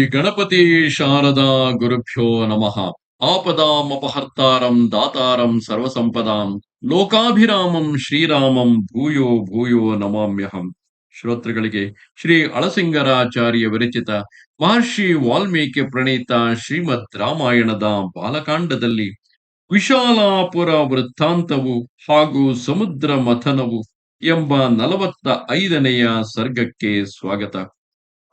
ಗಣಪತಿ ಶಾರದಾ ಗುರುಭ್ಯೋ ನಮಃ. ಆಪದಾಂ ಅಪಹರ್ತಾರಂ ದಾತಾರಂ ಸರ್ವಸಂಪದಾಂ ಲೋಕಾಭಿರಾಮಂ ಶ್ರೀರಾಮಂ ಭೂಯೋ ಭೂಯೋ ನಮಾಮ್ಯಹಂ. ಶ್ರೋತೃಗಳಿಗೆ ಶ್ರೀ ಅಳಸಿಂಗರಾಚಾರ್ಯ ವಿರಚಿತ ಮಹರ್ಷಿ ವಾಲ್ಮೀಕಿ ಪ್ರಣೀತ ಶ್ರೀಮದ್ ರಾಮಾಯಣದ ಬಾಲಕಾಂಡದಲ್ಲಿ ವಿಶಾಲಾಪುರ ವೃತ್ತಾಂತವು ಹಾಗೂ ಸಮುದ್ರ ಮಥನವು ಎಂಬ ನಲವತ್ತ ಐದನೆಯ ಸರ್ಗಕ್ಕೆ ಸ್ವಾಗತ.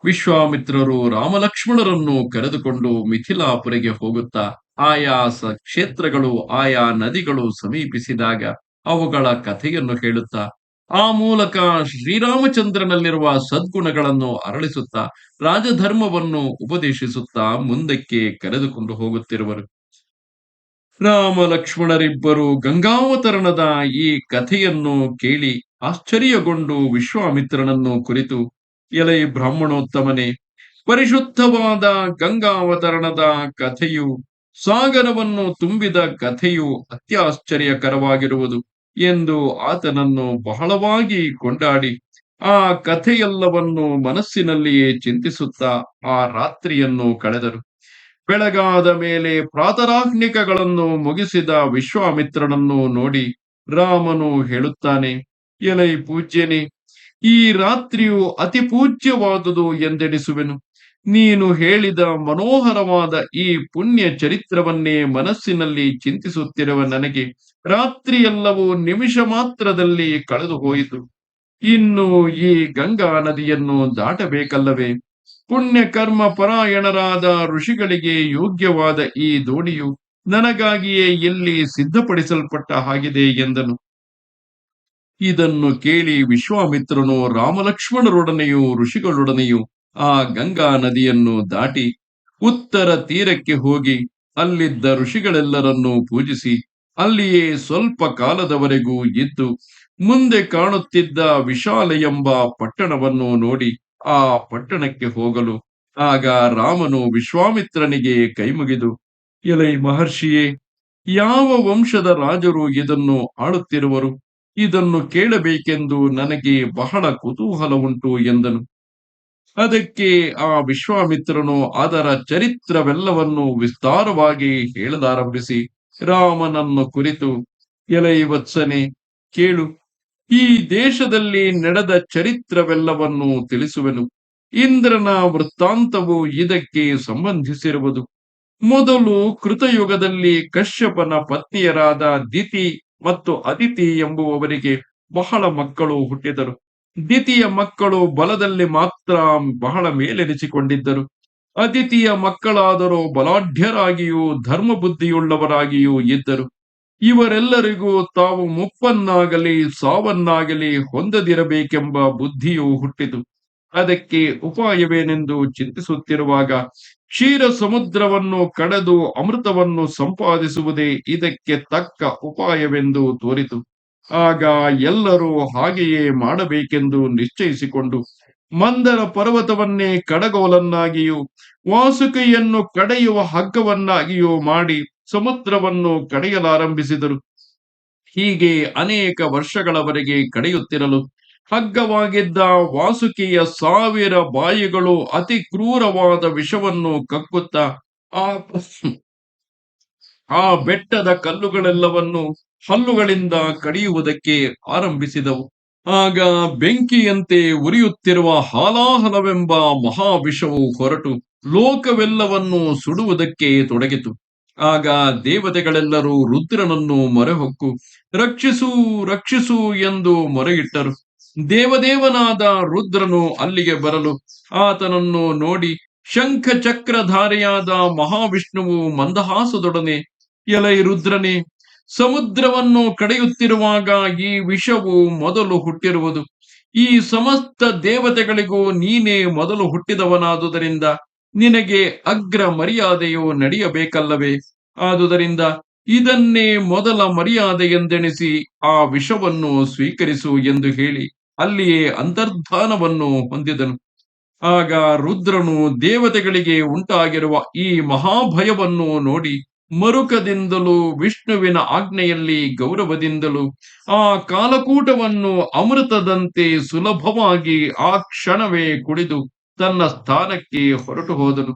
ವಿಶ್ವಾಮಿತ್ರರು ರಾಮಲಕ್ಷ್ಮಣರನ್ನು ಕರೆದುಕೊಂಡು ಮಿಥಿಲಾಪುರಿಗೆ ಹೋಗುತ್ತಾ ಆಯಾ ಸ ಕ್ಷೇತ್ರಗಳು, ಆಯಾ ನದಿಗಳು ಸಮೀಪಿಸಿದಾಗ ಅವುಗಳ ಕಥೆಯನ್ನು ಹೇಳುತ್ತಾ, ಆ ಮೂಲಕ ಶ್ರೀರಾಮಚಂದ್ರನಲ್ಲಿರುವ ಸದ್ಗುಣಗಳನ್ನು ಅರಳಿಸುತ್ತಾ, ರಾಜಧರ್ಮವನ್ನು ಉಪದೇಶಿಸುತ್ತಾ ಮುಂದಕ್ಕೆ ಕರೆದುಕೊಂಡು ಹೋಗುತ್ತಿರುವರು. ರಾಮ ಲಕ್ಷ್ಮಣರಿಬ್ಬರು ಗಂಗಾವತರಣದ ಈ ಕಥೆಯನ್ನು ಕೇಳಿ ಆಶ್ಚರ್ಯಗೊಂಡು ವಿಶ್ವಾಮಿತ್ರನನ್ನು ಕುರಿತು ಎಲೈ ಬ್ರಾಹ್ಮಣೋತ್ತಮನೆ. ಪರಿಶುದ್ಧವಾದ ಗಂಗಾವತರಣದ ಕಥೆಯು, ಸಾಗರವನ್ನು ತುಂಬಿದ ಕಥೆಯು ಅತ್ಯಾಶ್ಚರ್ಯಕರವಾಗಿರುವುದು ಎಂದು ಆತನನ್ನು ಬಹಳವಾಗಿ ಕೊಂಡಾಡಿ, ಆ ಕಥೆಯೆಲ್ಲವನ್ನು ಮನಸ್ಸಿನಲ್ಲಿಯೇ ಚಿಂತಿಸುತ್ತಾ ಆ ರಾತ್ರಿಯನ್ನು ಕಳೆದರು. ಬೆಳಗಾದ ಮೇಲೆ ಪ್ರಾತರಾಗ್ನಿಕಗಳನ್ನು ಮುಗಿಸಿದ ವಿಶ್ವಾಮಿತ್ರನನ್ನು ನೋಡಿ ರಾಮನು ಹೇಳುತ್ತಾನೆ, ಎಲೈ ಪೂಜ್ಯನೇ ಈ ರಾತ್ರಿಯು ಅತಿ ಪೂಜ್ಯವಾದುದು ಎಂದೆಣಿಸುವೆನು ನೀನು ಹೇಳಿದ ಮನೋಹರವಾದ ಈ ಪುಣ್ಯ ಚರಿತ್ರವನ್ನೇ ಮನಸ್ಸಿನಲ್ಲಿ ಚಿಂತಿಸುತ್ತಿರುವ ನನಗೆ ರಾತ್ರಿಯೆಲ್ಲವೂ ನಿಮಿಷ ಮಾತ್ರದಲ್ಲಿ ಕಳೆದು ಹೋಯಿತು ಇನ್ನು ಈ ಗಂಗಾ ನದಿಯನ್ನು ದಾಟಬೇಕಲ್ಲವೇ? ಪುಣ್ಯ ಕರ್ಮ ಪರಾಯಣರಾದ ಋಷಿಗಳಿಗೆ ಯೋಗ್ಯವಾದ ಈ ದೋಣಿಯು ನನಗಾಗಿಯೇ ಎಲ್ಲಿ ಸಿದ್ಧಪಡಿಸಲ್ಪಟ್ಟ ಹಾಗಿದೆ ಎಂದನು. ಇದನ್ನು ಕೇಳಿ ವಿಶ್ವಾಮಿತ್ರನು ರಾಮಲಕ್ಷ್ಮಣರೊಡನೆಯೂ ಋಷಿಗಳೊಡನೆಯೂ ಆ ಗಂಗಾ ನದಿಯನ್ನು ದಾಟಿ ಉತ್ತರ ತೀರಕ್ಕೆ ಹೋಗಿ ಅಲ್ಲಿದ್ದ ಋಷಿಗಳೆಲ್ಲರನ್ನೂ ಪೂಜಿಸಿ ಅಲ್ಲಿಯೇ ಸ್ವಲ್ಪ ಕಾಲದವರೆಗೂ ಇದ್ದು ಮುಂದೆ ಕಾಣುತ್ತಿದ್ದ ವಿಶಾಲ ಎಂಬ ಪಟ್ಟಣವನ್ನು ನೋಡಿ ಆ ಪಟ್ಟಣಕ್ಕೆ ಹೋಗಲು ಆಗ ರಾಮನು ವಿಶ್ವಾಮಿತ್ರನಿಗೆ ಕೈಮುಗಿದು, ಎಲೈ ಮಹರ್ಷಿಯೇ, ಯಾವ ವಂಶದ ರಾಜರು ಇದನ್ನು ಆಳುತ್ತಿರುವರು? ಇದನ್ನು ಕೇಳಬೇಕೆಂದು ನನಗೆ ಬಹಳ ಕುತೂಹಲ ಉಂಟು ಎಂದನು. ಅದಕ್ಕೆ ಆ ವಿಶ್ವಾಮಿತ್ರನು ಅದರ ಚರಿತ್ರವೆಲ್ಲವನ್ನು ವಿಸ್ತಾರವಾಗಿ ಹೇಳಲಾರಂಭಿಸಿ ರಾಮನನ್ನು ಕುರಿತು ಎಲೈವತ್ಸನೆ ಕೇಳು, ಈ ದೇಶದಲ್ಲಿ ನಡೆದ ಚರಿತ್ರವೆಲ್ಲವನ್ನು ತಿಳಿಸುವೆನು. ಇಂದ್ರನ ವೃತ್ತಾಂತವು ಇದಕ್ಕೆ ಸಂಬಂಧಿಸಿರುವುದು. ಮೊದಲು ಕೃತಯುಗದಲ್ಲಿ ಕಶ್ಯಪನ ಪತ್ನಿಯರಾದ ದಿತಿ ಮತ್ತು ಅದಿತಿ ಎಂಬುವವರಿಗೆ ಬಹಳ ಮಕ್ಕಳು ಹುಟ್ಟಿದರು. ದಿತಿಯ ಮಕ್ಕಳು ಬಲದಲ್ಲಿ ಮಾತ್ರ ಬಹಳ ಮೇಲೆನಿಸಿಕೊಂಡಿದ್ದರು. ಅದಿತಿಯ ಮಕ್ಕಳಾದರೂ ಬಲಾಢ್ಯರಾಗಿಯೂ ಧರ್ಮ ಬುದ್ಧಿಯುಳ್ಳವರಾಗಿಯೂ ಇದ್ದರು. ಇವರೆಲ್ಲರಿಗೂ ತಾವು ಮುಪ್ಪನ್ನಾಗಲಿ ಸಾವನ್ನಾಗಲಿ ಹೊಂದದಿರಬೇಕೆಂಬ ಬುದ್ಧಿಯು ಹುಟ್ಟಿತು. ಅದಕ್ಕೆ ಉಪಾಯವೇನೆಂದು ಚಿಂತಿಸುತ್ತಿರುವಾಗ ಕ್ಷೀರ ಸಮುದ್ರವನ್ನು ಕಡೆದು ಅಮೃತವನ್ನು ಸಂಪಾದಿಸುವುದೇ ಇದಕ್ಕೆ ತಕ್ಕ ಉಪಾಯವೆಂದು ತೋರಿತು. ಆಗ ಎಲ್ಲರೂ ಹಾಗೆಯೇ ಮಾಡಬೇಕೆಂದು ನಿಶ್ಚಯಿಸಿಕೊಂಡು ಮಂದರ ಪರ್ವತವನ್ನೇ ಕಡಗೋಲನ್ನಾಗಿಯೂ, ವಾಸುಕೆಯನ್ನು ಕಡೆಯುವ ಹಗ್ಗವನ್ನಾಗಿಯೂ ಮಾಡಿ ಸಮುದ್ರವನ್ನು ಕಡೆಯಲಾರಂಭಿಸಿದರು. ಹೀಗೆ ಅನೇಕ ವರ್ಷಗಳವರೆಗೆ ಕಡೆಯುತ್ತಿರಲು ಹಗ್ಗವಾಗಿದ್ದ ವಾಸುಕಿಯ ಸಾವಿರ ಬಾಯಿಗಳು ಅತಿ ಕ್ರೂರವಾದ ವಿಷವನ್ನು ಕಕ್ಕುತ್ತಾ ಆ ಆ ಬೆಟ್ಟದ ಕಲ್ಲುಗಳೆಲ್ಲವನ್ನು ಹಲ್ಲುಗಳಿಂದ ಕಡಿಯುವುದಕ್ಕೆ ಆರಂಭಿಸಿದವು. ಆಗ ಬೆಂಕಿಯಂತೆ ಉರಿಯುತ್ತಿರುವ ಹಾಲಾಹಲವೆಂಬ ಮಹಾವಿಷವು ಹೊರಟು ಲೋಕವೆಲ್ಲವನ್ನು ಸುಡುವುದಕ್ಕೆ ತೊಡಗಿತು. ಆಗ ದೇವತೆಗಳೆಲ್ಲರೂ ರುದ್ರನನ್ನು ಮೊರೆಹೊಕ್ಕು, ರಕ್ಷಿಸು ರಕ್ಷಿಸು ಎಂದು ಮೊರೆಯಿಟ್ಟರು. ದೇವದೇವನಾದ ರುದ್ರನು ಅಲ್ಲಿಗೆ ಬರಲು. ಆತನನ್ನು ನೋಡಿ ಶಂಖ ಚಕ್ರಧಾರಿಯಾದ ಮಹಾವಿಷ್ಣುವು ಮಂದಹಾಸದೊಡನೆ, ಎಲೈ ರುದ್ರನೇ, ಸಮುದ್ರವನ್ನು ಕಡೆಯುತ್ತಿರುವಾಗ ಈ ವಿಷವು ಮೊದಲು ಹುಟ್ಟಿರುವುದು. ಈ ಸಮಸ್ತ ದೇವತೆಗಳಿಗೂ ನೀನೇ ಮೊದಲು ಹುಟ್ಟಿದವನಾದುದರಿಂದ ನಿನಗೆ ಅಗ್ರ ಮರ್ಯಾದೆಯು ನಡೆಯಬೇಕಲ್ಲವೇ? ಆದುದರಿಂದ ಇದನ್ನೇ ಮೊದಲ ಮರ್ಯಾದೆ ಎಂದೆಣಿಸಿ ಆ ವಿಷವನ್ನು ಸ್ವೀಕರಿಸು ಎಂದು ಹೇಳಿ. ಅಲ್ಲಿಯೇ ಅಂತರ್ಧಾನವನ್ನು ಹೊಂದಿದನು. ಆಗ ರುದ್ರನು ದೇವತೆಗಳಿಗೆ ಉಂಟಾಗಿರುವ ಈ ಮಹಾಭಯವನ್ನು ನೋಡಿ ಮರುಕದಿಂದಲೂ ವಿಷ್ಣುವಿನ ಆಜ್ಞೆಯಲ್ಲಿ ಗೌರವದಿಂದಲೂ ಆ ಕಾಲಕೂಟವನ್ನು ಅಮೃತದಂತೆ ಸುಲಭವಾಗಿ ಆ ಕ್ಷಣವೇ ಕುಡಿದು ತನ್ನ ಸ್ಥಾನಕ್ಕೆ ಹೊರಟು ಹೋದನು.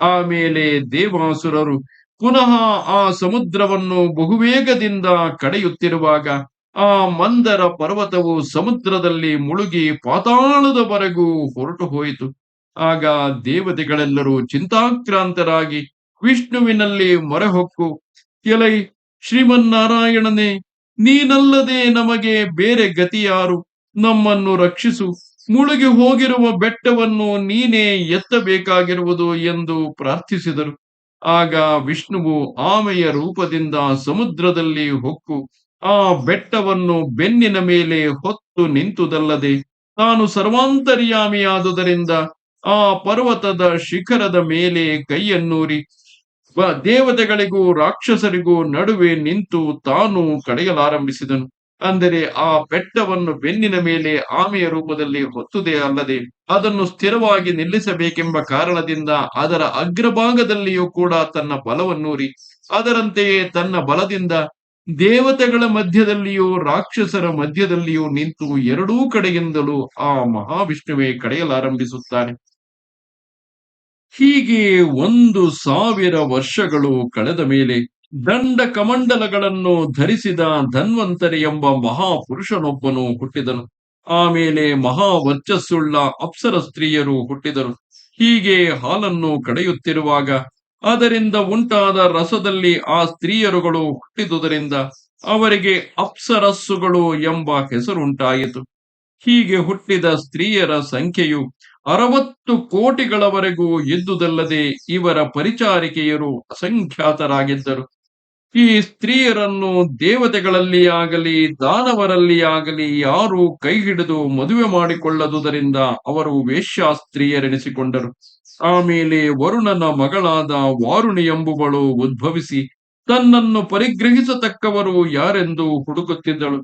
ಆಮೇಲೆ ದೇವಾಸುರರು ಪುನಃ ಆ ಸಮುದ್ರವನ್ನು ಬಹುವೇಗದಿಂದ ಕಡೆಯುತ್ತಿರುವಾಗ ಆ ಮಂದರ ಪರ್ವತವು ಸಮುದ್ರದಲ್ಲಿ ಮುಳುಗಿ ಪಾತಾಳದವರೆಗೂ ಹೊರಟು ಹೋಯಿತು. ಆಗ ದೇವತೆಗಳೆಲ್ಲರೂ ಚಿಂತಾಕ್ರಾಂತರಾಗಿ ವಿಷ್ಣುವಿನಲ್ಲಿ ಮೊರೆಹೊಕ್ಕು ಕೆಲೈ ಶ್ರೀಮನ್ನಾರಾಯಣನೇ, ನೀನಲ್ಲದೆ ನಮಗೆ ಬೇರೆ ಗತಿಯಾರು. ನಮ್ಮನ್ನು ರಕ್ಷಿಸು. ಮುಳುಗಿ ಹೋಗಿರುವ ಬೆಟ್ಟವನ್ನು ನೀನೇ ಎತ್ತಬೇಕಾಗಿರುವುದು ಎಂದು ಪ್ರಾರ್ಥಿಸಿದರು. ಆಗ ವಿಷ್ಣುವು ಆಮೆಯ ರೂಪದಿಂದ ಸಮುದ್ರದಲ್ಲಿ ಹೊಕ್ಕು ಆ ಬೆಟ್ಟವನ್ನು ಬೆನ್ನಿನ ಮೇಲೆ ಹೊತ್ತು ನಿಂತುದಲ್ಲದೆ ತಾನು ಸರ್ವಾಂತರ್ಯಾಮಿಯಾದುದರಿಂದ ಆ ಪರ್ವತದ ಶಿಖರದ ಮೇಲೆ ಕೈಯನ್ನೂರಿ ದೇವತೆಗಳಿಗೂ ರಾಕ್ಷಸರಿಗೂ ನಡುವೆ ನಿಂತು ತಾನು ಕಡೆಯಲಾರಂಭಿಸಿದನು ಅಂದರೆ ಆ ಬೆಟ್ಟವನ್ನು ಬೆನ್ನಿನ ಮೇಲೆ ಆಮೆಯ ರೂಪದಲ್ಲಿ ಹೊತ್ತುದೇ ಅಲ್ಲದೆ ಅದನ್ನು ಸ್ಥಿರವಾಗಿ ನಿಲ್ಲಿಸಬೇಕೆಂಬ ಕಾರಣದಿಂದ ಅದರ ಅಗ್ರಭಾಗದಲ್ಲಿಯೂ ಕೂಡ ತನ್ನ ಬಲವನ್ನೂರಿ ಅದರಂತೆಯೇ ತನ್ನ ಬಲದಿಂದ ದೇವತೆಗಳ ಮಧ್ಯದಲ್ಲಿಯೂ, ರಾಕ್ಷಸರ ಮಧ್ಯದಲ್ಲಿಯೂ ನಿಂತು ಎರಡೂ ಕಡೆಯಿಂದಲೂ ಆ ಮಹಾವಿಷ್ಣುವೆ ಕಡೆಯಲಾರಂಭಿಸುತ್ತಾನೆ. ಹೀಗೆ ಒಂದು ಸಾವಿರ ವರ್ಷಗಳು ಕಳೆದ ಮೇಲೆ ದಂಡ ಕಮಂಡಲಗಳನ್ನು ಧರಿಸಿದ ಧನ್ವಂತರಿ ಎಂಬ ಮಹಾಪುರುಷನೊಬ್ಬನು ಹುಟ್ಟಿದನು. ಆಮೇಲೆ ಮಹಾ ವರ್ಚಸ್ಸುಳ್ಳ ಅಪ್ಸರ ಸ್ತ್ರೀಯರು ಹುಟ್ಟಿದರು. ಹೀಗೆ ಹಾಲನ್ನು ಕಡೆಯುತ್ತಿರುವಾಗ ಅದರಿಂದ ಉಂಟಾದ ರಸದಲ್ಲಿ ಆ ಸ್ತ್ರೀಯರುಗಳು ಹುಟ್ಟಿದುದರಿಂದ ಅವರಿಗೆ ಅಪ್ಸರಸ್ಸುಗಳು ಎಂಬ ಹೆಸರುಂಟಾಯಿತು ಹೀಗೆ ಹುಟ್ಟಿದ ಸ್ತ್ರೀಯರ ಸಂಖ್ಯೆಯು ಅರವತ್ತು ಕೋಟಿಗಳವರೆಗೂ ಇದ್ದುದಲ್ಲದೆ ಇವರ ಪರಿಚಾರಿಕೆಯರು ಅಸಂಖ್ಯಾತರಾಗಿದ್ದರು. ಈ ಸ್ತ್ರೀಯರನ್ನು ದೇವತೆಗಳಲ್ಲಿ ಆಗಲಿ ದಾನವರಲ್ಲಿ ಆಗಲಿ ಯಾರು ಕೈ ಹಿಡಿದು ಮದುವೆ ಮಾಡಿಕೊಳ್ಳದುದರಿಂದ ಅವರು ವೇಶ್ಯಾಸ್ತ್ರೀಯರೆನಿಸಿಕೊಂಡರು. ಆಮೇಲೆ ವರುಣನ ಮಗಳಾದ ವಾರುಣಿ ಎಂಬುವಳು ಉದ್ಭವಿಸಿ ತನ್ನನ್ನು ಪರಿಗ್ರಹಿಸತಕ್ಕವರು ಯಾರೆಂದು ಹುಡುಕುತ್ತಿದ್ದಳು.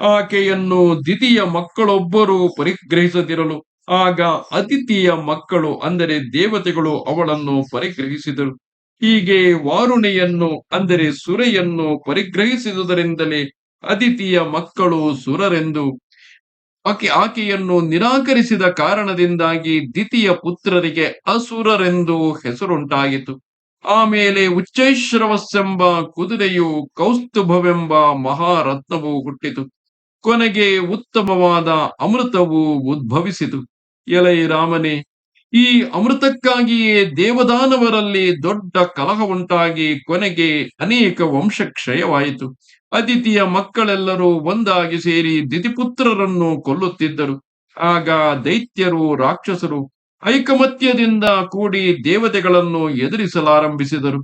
ಆಕೆಯನ್ನು ದಿತಿಯ ಮಕ್ಕಳೊಬ್ಬರು ಪರಿಗ್ರಹಿಸದಿರಲು, ಆಗ ಅತಿಥಿಯ ಮಕ್ಕಳು ಅಂದರೆ ದೇವತೆಗಳು ಅವಳನ್ನು ಪರಿಗ್ರಹಿಸಿದರು. ಹೀಗೆ ವಾರುಣಿಯನ್ನು, ಅಂದರೆ ಸುರೆಯನ್ನು ಪರಿಗ್ರಹಿಸಿದುದರಿಂದಲೇ ಅದಿತಿಯ ಮಕ್ಕಳು ಸುರರೆಂದು ಆಕೆ, ಆಕೆಯನ್ನು ನಿರಾಕರಿಸಿದ ಕಾರಣದಿಂದಾಗಿ ದ್ವಿತೀಯ ಪುತ್ರರಿಗೆ ಅಸುರರೆಂದು ಹೆಸರುಂಟಾಯಿತು. ಆಮೇಲೆ ಉಚ್ಚೈಶ್ರವಸ್ಸೆಂಬ ಕುದುರೆಯು ಕೌಸ್ತುಭವೆಂಬ ಮಹಾರತ್ನವು ಹುಟ್ಟಿತು. ಕೊನೆಗೆ ಉತ್ತಮವಾದ ಅಮೃತವು ಉದ್ಭವಿಸಿತು. ಎಲೈ ರಾಮನೇ ಈ ಅಮೃತಕ್ಕಾಗಿ ದೇವದಾನವರಲ್ಲಿ ದೊಡ್ಡ ಕಲಹ ಉಂಟಾಗಿ ಕೊನೆಗೆ ಅನೇಕ ವಂಶ ಕ್ಷಯವಾಯಿತು ಅದಿತಿಯ ಮಕ್ಕಳೆಲ್ಲರೂ ಒಂದಾಗಿ ಸೇರಿ ದಿತಿಪುತ್ರರನ್ನು ಕೊಲ್ಲುತ್ತಿದ್ದರು. ಆಗ ದೈತ್ಯರು, ರಾಕ್ಷಸರು ಐಕಮತ್ಯದಿಂದ ಕೂಡಿ ದೇವತೆಗಳನ್ನು ಎದುರಿಸಲಾರಂಭಿಸಿದರು.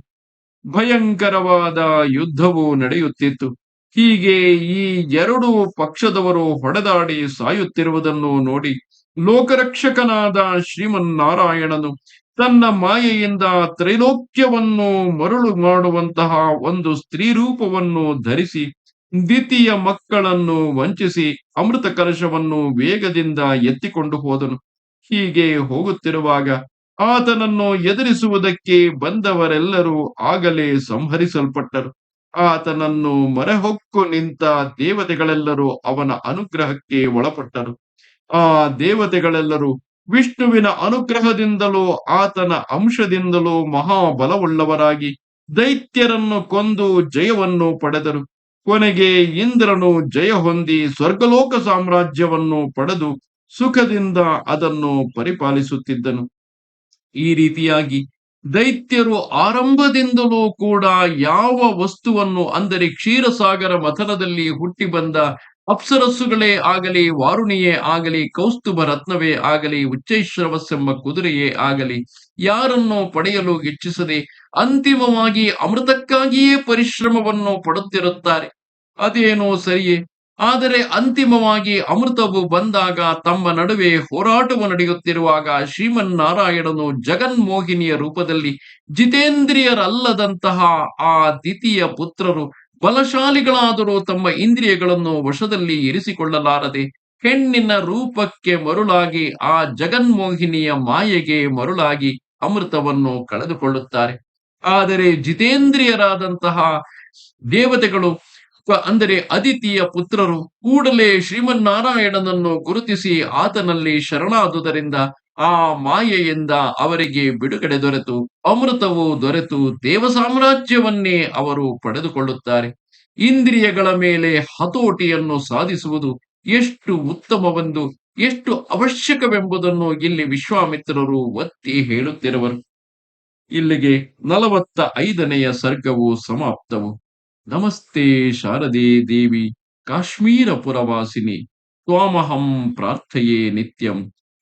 ಭಯಂಕರವಾದ ಯುದ್ಧವು ನಡೆಯುತ್ತಿತ್ತು. ಹೀಗೆ ಈ ಎರಡು ಪಕ್ಷದವರು ಹೊಡೆದಾಡಿ ಸಾಯುತ್ತಿರುವುದನ್ನು ನೋಡಿ ಲೋಕರಕ್ಷಕನಾದ ಶ್ರೀಮನ್ನಾರಾಯಣನು ತನ್ನ ಮಾಯೆಯಿಂದ ತ್ರೈಲೋಕ್ಯವನ್ನು ಮರುಳು ಮಾಡುವಂತಹ ಒಂದು ಸ್ತ್ರೀ ರೂಪವನ್ನು ಧರಿಸಿ ದ್ವಿತೀಯ ಮಕ್ಕಳನ್ನು ವಂಚಿಸಿ ಅಮೃತ ಕಲಶವನ್ನು ವೇಗದಿಂದ ಎತ್ತಿಕೊಂಡು ಹೋದನು. ಹೀಗೆ ಹೋಗುತ್ತಿರುವಾಗ ಆತನನ್ನು ಎದುರಿಸುವುದಕ್ಕೆ ಬಂದವರೆಲ್ಲರೂ ಆಗಲೇ ಸಂಹರಿಸಲ್ಪಟ್ಟರು. ಆತನನ್ನು ಮರೆಹೊಕ್ಕು ನಿಂತ ದೇವತೆಗಳೆಲ್ಲರೂ ಅವನ ಅನುಗ್ರಹಕ್ಕೆ ಒಳಪಟ್ಟರು. ಆ ದೇವತೆಗಳೆಲ್ಲರೂ ವಿಷ್ಣುವಿನ ಅನುಗ್ರಹದಿಂದಲೂ ಆತನ ಅಂಶದಿಂದಲೂ ಮಹಾಬಲವುಳ್ಳವರಾಗಿ ದೈತ್ಯರನ್ನು ಕೊಂದು ಜಯವನ್ನು ಪಡೆದರು. ಕೊನೆಗೆ ಇಂದ್ರನು ಜಯ ಹೊಂದಿ ಸ್ವರ್ಗಲೋಕ ಸಾಮ್ರಾಜ್ಯವನ್ನು ಪಡೆದು ಸುಖದಿಂದ ಅದನ್ನು ಪರಿಪಾಲಿಸುತ್ತಿದ್ದನು. ಈ ರೀತಿಯಾಗಿ ದೈತ್ಯರು ಆರಂಭದಿಂದಲೂ ಕೂಡ ಯಾವ ವಸ್ತುವನ್ನು ಅಂದರೆ ಕ್ಷೀರಸಾಗರ ಮಥನದಲ್ಲಿ ಹುಟ್ಟಿ ಬಂದ ಅಪ್ಸರಸ್ಸುಗಳೇ ಆಗಲಿ, ವಾರುಣಿಯೇ ಆಗಲಿ, ಕೌಸ್ತುಭ ರತ್ನವೇ ಆಗಲಿ ಉಚ್ಚೈಶ್ರವಸ್ಸೆಂಬ ಕುದುರೆಯೇ ಆಗಲಿ, ಯಾರನ್ನು ಪಡೆಯಲು ಇಚ್ಛಿಸದೆ ಅಂತಿಮವಾಗಿ ಅಮೃತಕ್ಕಾಗಿಯೇ ಪರಿಶ್ರಮವನ್ನು ಪಡುತ್ತಿರುತ್ತಾರೆ. ಅದೇನೋ ಸರಿಯೇ, ಆದರೆ ಅಂತಿಮವಾಗಿ ಅಮೃತವು ಬಂದಾಗ ತಮ್ಮ ನಡುವೆ ಹೋರಾಟವು ನಡೆಯುತ್ತಿರುವಾಗ ಶ್ರೀಮನ್ನಾರಾಯಣನು ಜಗನ್ಮೋಹಿನಿಯ ರೂಪದಲ್ಲಿ ಜಿತೇಂದ್ರಿಯರಲ್ಲದಂತಹ ಆ ದ್ವಿತೀಯ ಪುತ್ರರು ಬಲಶಾಲಿಗಳಾದರೂ ತಮ್ಮ ಇಂದ್ರಿಯಗಳನ್ನು ವಶದಲ್ಲಿ ಇರಿಸಿಕೊಳ್ಳಲಾರದೆ ಹೆಣ್ಣಿನ ರೂಪಕ್ಕೆ ಮರುಳಾಗಿ ಆ ಜಗನ್ಮೋಹಿನಿಯ ಮಾಯೆಗೆ ಮರುಳಾಗಿ ಅಮೃತವನ್ನು ಕಳೆದುಕೊಳ್ಳುತ್ತಾರೆ. ಆದರೆ ಜಿತೇಂದ್ರಿಯರಾದಂತಹ ದೇವತೆಗಳು ಅಂದರೆ ಅದಿತಿಯ ಪುತ್ರರು ಕೂಡಲೇ ಶ್ರೀಮನ್ನಾರಾಯಣನನ್ನು ಗುರುತಿಸಿ ಆತನಲ್ಲಿ ಶರಣಾದುದರಿಂದ ಆ ಮಾಯೆಯಿಂದ ಅವರಿಗೆ ಬಿಡುಗಡೆ ದೊರೆತು, ಅಮೃತವು ದೊರೆತು, ದೇವ ಸಾಮ್ರಾಜ್ಯವನ್ನೇ ಅವರು ಪಡೆದುಕೊಳ್ಳುತ್ತಾರೆ. ಇಂದ್ರಿಯಗಳ ಮೇಲೆ ಹತೋಟಿಯನ್ನು ಸಾಧಿಸುವುದು ಎಷ್ಟು ಉತ್ತಮವೆಂದು, ಎಷ್ಟು ಅವಶ್ಯಕವೆಂಬುದನ್ನು ಇಲ್ಲಿ ವಿಶ್ವಾಮಿತ್ರರು ಒತ್ತಿ ಹೇಳುತ್ತಿರುವರು. ಇಲ್ಲಿಗೆ ನಲವತ್ತ ಐದನೆಯ ಸರ್ಗವು ಸಮಾಪ್ತವು. ನಮಸ್ತೆ ಶಾರದೆ ದೇವಿ, ಕಾಶ್ಮೀರ ಪುರವಾಸಿನಿ, ತ್ವಾಮಹಂ ಪ್ರಾರ್ಥೆಯೇ ನಿತ್ಯಂ.